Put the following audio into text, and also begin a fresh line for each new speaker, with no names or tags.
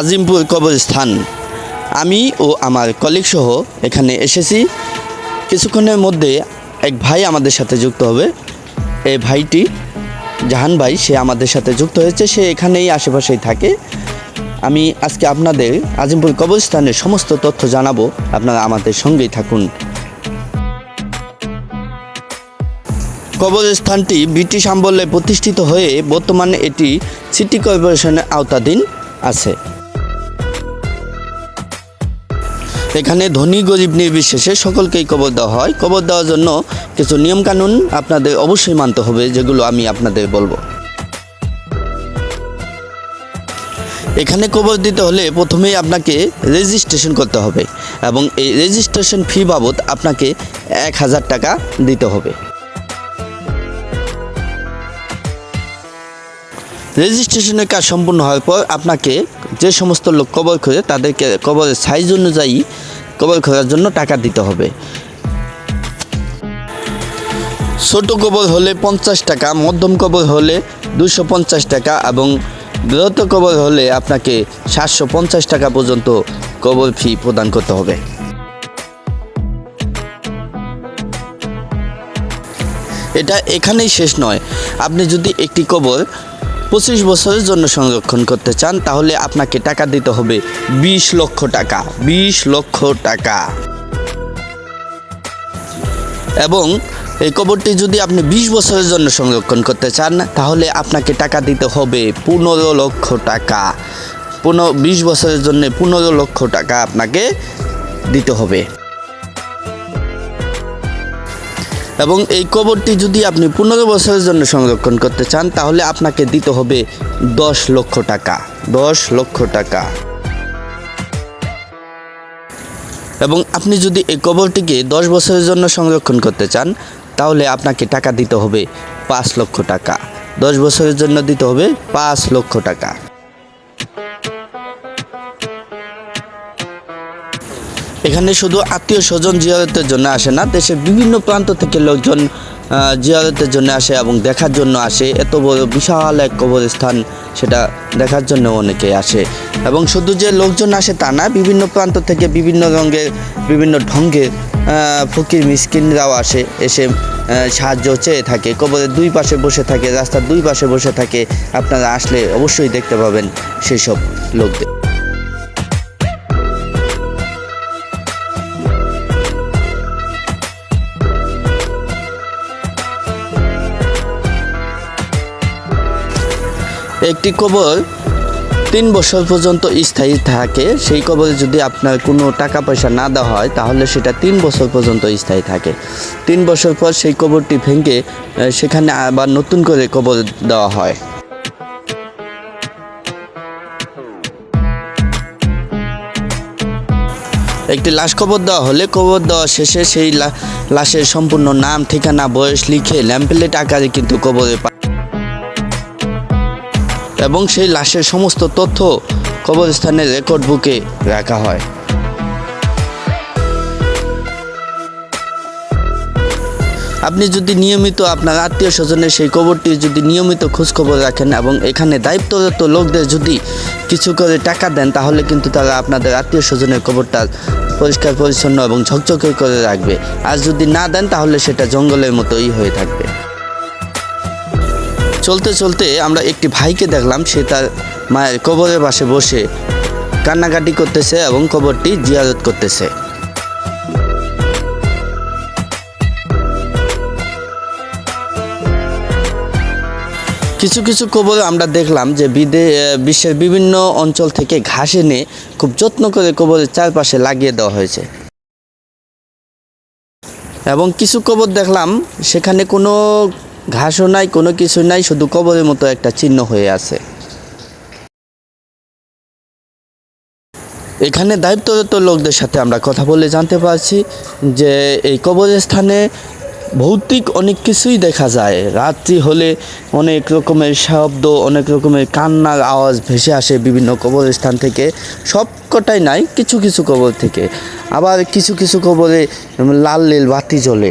আজিমপুর কবরস্থান। আমি ও আমার কলিগ সহ এখানে এসেছি। কিছুক্ষণের মধ্যে এক ভাই আমাদের সাথে যুক্ত হবে। এই ভাইটি জাহান ভাই, সে আমাদের সাথে যুক্ত হয়েছে, সে এখানেই আশেপাশেই থাকে। আমি আজকে আপনাদের আজিমপুর কবরস্থানের সমস্ত তথ্য জানাব। আপনারা আমাদের সঙ্গেই থাকুন। কবরস্থানটি ব্রিটিশ আমলে প্রতিষ্ঠিত হয়ে বর্তমানে এটি সিটি কর্পোরেশনের আওতাধীন আছে। এখানে ধনী গরিব নির্বিশেষে সকলকেই কবর দেওয়া হয়। কবর দেওয়ার জন্য কিছু নিয়মকানুন আপনাদের অবশ্যই মানতে হবে, যেগুলো আমি আপনাদের বলব। এখানে কবর দিতে হলে প্রথমেই আপনাকে রেজিস্ট্রেশন করতে হবে এবং এই রেজিস্ট্রেশন ফি বাবদ আপনাকে এক হাজার টাকা দিতে হবে। রেজিস্ট্রেশনের কাজ সম্পূর্ণ হওয়ার পর আপনাকে যে সমস্ত লোক কবর খোঁজে তাদেরকে কবরের সাইজ অনুযায়ী কবর খোঁজার জন্য টাকা দিতে হবে। ছোট কবর হলে পঞ্চাশ টাকা, মধ্যম কবর হলে দুশো পঞ্চাশ টাকা এবং বৃহৎ কবর হলে আপনাকে সাতশো পঞ্চাশ টাকা পর্যন্ত কবর ফি প্রদান করতে হবে। এটা এখানেই শেষ নয়। আপনি যদি একটি কবর পঁচিশ বছরের জন্য সংরক্ষণ করতে চান, তাহলে আপনাকে টাকা দিতে হবে বিশ লক্ষ টাকা, বিশ লক্ষ টাকা। এবং এই কবরটি যদি আপনি বিশ বছরের জন্য সংরক্ষণ করতে চান, তাহলে আপনাকে টাকা দিতে হবে পনেরো লক্ষ টাকা। পনেরো, বিশ বছরের জন্য পনেরো লক্ষ টাকা আপনাকে দিতে হবে। এবং এই কবরটি যদি আপনি পনেরো বছরের জন্য সংরক্ষণ করতে চান, তাহলে আপনাকে দিতে হবে দশ লক্ষ টাকা। দশ লক্ষ টাকা। এবং আপনি যদি এই কবরটিকে দশ বছরের জন্য সংরক্ষণ করতে চান, তাহলে আপনাকে টাকা দিতে হবে পাঁচ লক্ষ টাকা। দশ বছরের জন্য দিতে হবে পাঁচ লক্ষ টাকা। এখানে শুধু আত্মীয় স্বজন জিয়ারতের জন্য আসে না, দেশের বিভিন্ন প্রান্ত থেকে লোকজন জিয়ারতের জন্য আসে এবং দেখার জন্য আসে। এত বড় বিশাল এক কবরস্থান, সেটা দেখার জন্য অনেকে আসে। এবং শুধু যে লোকজন আসে তা না, বিভিন্ন প্রান্ত থেকে বিভিন্ন রঙের, বিভিন্ন ঢঙ্গের ফকির মিসকিনরাও আসে, এসে সাহায্য চেয়ে থাকে। কবরের দুই পাশে বসে থাকে, রাস্তার দুই পাশে বসে থাকে। আপনারা আসলে অবশ্যই দেখতে পাবেন সেই সব লোকদের। একটি কবর তিন বছর পর্যন্ত স্থায়ী থাকে। সেই কবরে যদি আপনার কোনো টাকা পয়সা না দেওয়া হয়, তাহলে সেটা তিন বছর পর্যন্ত স্থায়ী থাকে। তিন বছর পর সেই কবরটি ভেঙে সেখানে আবার নতুন করে কবর দেওয়া হয়। একটি লাশ কবর দেওয়া হলে কবর দেওয়া শেষে সেই লাশের সম্পূর্ণ নাম, ঠিকানা, বয়স লিখে, ল্যাম্পলেট আকারে কিন্তু কবরে এবং সেই লাশের সমস্ত তথ্য কবরস্থানের রেকর্ড বুকে রাখা হয়। আপনি যদি নিয়মিত আপনার আত্মীয় স্বজনের সেই কবরটি যদি নিয়মিত খোঁজখবর রাখেন এবং এখানে দায়িত্বরত লোকদের যদি কিছু করে টাকা দেন, তাহলে কিন্তু তারা আপনাদের আত্মীয় স্বজনের কবরটা পরিষ্কার, পরিচ্ছন্ন এবং ঝকঝকে করে রাখবে। আর যদি না দেন, তাহলে সেটা জঙ্গলের মতোই হয়ে থাকবে। চলতে চলতে আমরা একটি ভাইকে দেখলাম, সে তার মায়ের কবরের পাশে বসে কান্নাকাটি করতেছে এবং কবরটি জিয়ারত করতেছে। কিছু কিছু কবর আমরা দেখলাম যে বিদে বিশ্বের বিভিন্ন অঞ্চল থেকে ঘাস এনে খুব যত্ন করে কবরের চারপাশে লাগিয়ে দেওয়া হয়েছে। এবং কিছু কবর দেখলাম, সেখানে কোনো ঘাসও নাই, কোনো কিছু নাই, শুধু কবরের মতো একটা চিহ্ন হয়ে আছে। এখানে দায়িত্বরত লোকদের সাথে আমরা কথা বলে জানতে পারছি যে এই কবরস্থানে ভৌতিক অনেক কিছুই দেখা যায়। রাত্রি হলে অনেক রকমের শব্দ, অনেক রকমের কান্নার আওয়াজ ভেসে আসে বিভিন্ন কবরস্থান থেকে। সব কটাই নাই, কিছু কিছু কবর থেকে। আবার কিছু কিছু কবরে লাল নীল বাতি জ্বলে।